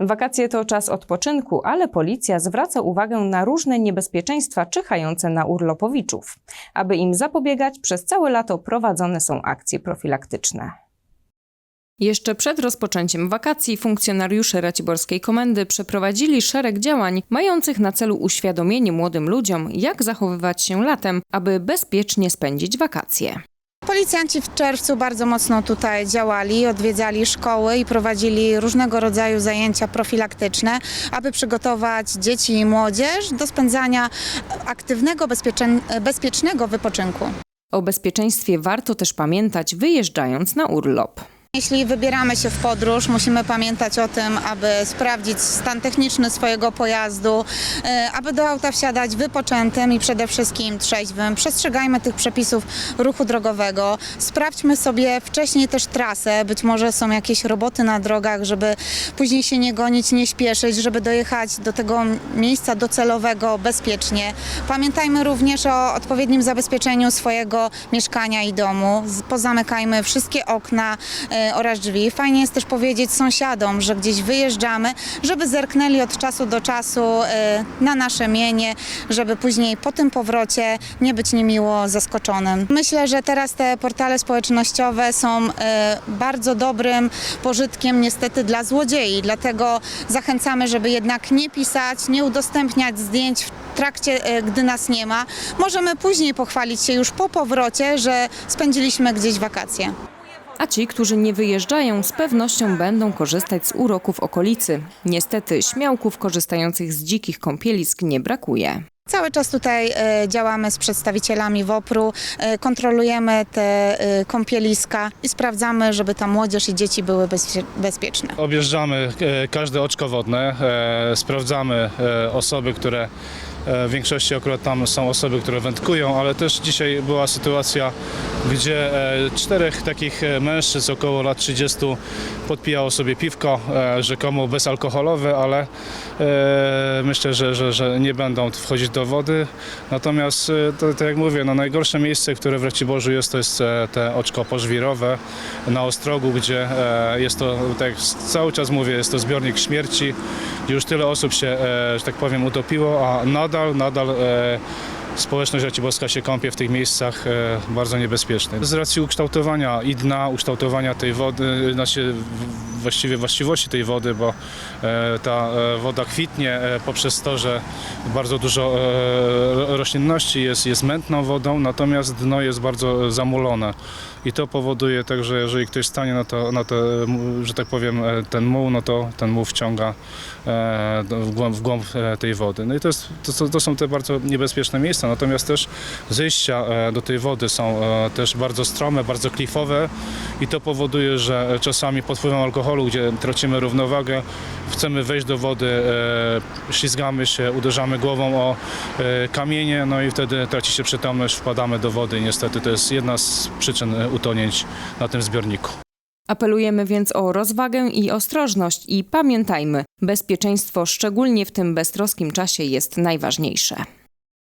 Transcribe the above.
Wakacje to czas odpoczynku, ale policja zwraca uwagę na różne niebezpieczeństwa czyhające na urlopowiczów. Aby im zapobiegać, przez całe lato prowadzone są akcje profilaktyczne. Jeszcze przed rozpoczęciem wakacji funkcjonariusze Raciborskiej Komendy przeprowadzili szereg działań mających na celu uświadomienie młodym ludziom, jak zachowywać się latem, aby bezpiecznie spędzić wakacje. Policjanci w czerwcu bardzo mocno tutaj działali, odwiedzali szkoły i prowadzili różnego rodzaju zajęcia profilaktyczne, aby przygotować dzieci i młodzież do spędzania aktywnego, bezpieczne- bezpiecznego wypoczynku. O bezpieczeństwie warto też pamiętać, wyjeżdżając na urlop. Jeśli wybieramy się w podróż, musimy pamiętać o tym, aby sprawdzić stan techniczny swojego pojazdu, e, aby do auta wsiadać wypoczętym i przede wszystkim trzeźwym. Przestrzegajmy tych przepisów ruchu drogowego. Sprawdźmy sobie wcześniej też trasę. Być może są jakieś roboty na drogach, żeby później się nie gonić, nie śpieszyć, żeby dojechać do tego miejsca docelowego bezpiecznie. Pamiętajmy również o odpowiednim zabezpieczeniu swojego mieszkania i domu. Pozamykajmy wszystkie okna e, oraz drzwi. Fajnie jest też powiedzieć sąsiadom, że gdzieś wyjeżdżamy, żeby zerknęli od czasu do czasu e, na nasze mienie, żeby później po tym powrocie nie być niemiło zaskoczonym. Myślę, że teraz te portale społecznościowe są e, bardzo dobrym pożytkiem niestety dla złodziei, dlatego zachęcamy, żeby jednak nie pisać, nie udostępniać zdjęć w trakcie, e, gdy nas nie ma. Możemy później pochwalić się już po powrocie, że spędziliśmy gdzieś wakacje. A ci, którzy nie wyjeżdżają, z pewnością będą korzystać z uroków okolicy. Niestety, śmiałków korzystających z dzikich kąpielisk nie brakuje. Cały czas tutaj e, działamy z przedstawicielami WOPR-u, e, kontrolujemy te e, kąpieliska i sprawdzamy, żeby ta młodzież i dzieci były bezpie- bezpieczne. Objeżdżamy każde oczko wodne, sprawdzamy osoby, które w większości akurat tam są osoby, które wędkują, ale też dzisiaj była sytuacja, gdzie e, czterech takich e, mężczyzn około lat 30 podpijało sobie piwko, e, rzekomo bezalkoholowe, ale myślę, że, że, że nie będą wchodzić do wody. Natomiast, to, tak jak mówię, no najgorsze miejsce, które w Raciborzu jest, to jest te oczko pożwirowe na Ostrogu, gdzie jest to, tak jak cały czas mówię, jest to zbiornik śmierci. Już tyle osób się, że tak powiem, utopiło, a nadal, nadal społeczność raciborska się kąpie w tych miejscach e, bardzo niebezpiecznych. Z racji ukształtowania i dna, ukształtowania tej wody, znaczy właściwie właściwości tej wody, bo e, ta e, woda kwitnie e, poprzez to, że bardzo dużo roślinności jest, jest mętną wodą, natomiast dno jest bardzo zamulone. I to powoduje tak, że jeżeli ktoś stanie na to, na że tak powiem, ten muł, no to ten muł wciąga w głąb, w głąb tej wody. No i to, jest, to, to- są te bardzo niebezpieczne miejsca, natomiast też zejścia do tej wody są też bardzo strome, bardzo klifowe i to powoduje, że czasami pod wpływem alkoholu, gdzie tracimy równowagę, chcemy wejść do wody, e, ślizgamy się, uderzamy głową o e, kamienie, no i wtedy traci się przytomność, wpadamy do wody niestety to jest jedna z przyczyn e, utonięć na tym zbiorniku. Apelujemy więc o rozwagę i ostrożność i pamiętajmy, bezpieczeństwo szczególnie w tym beztroskim czasie jest najważniejsze.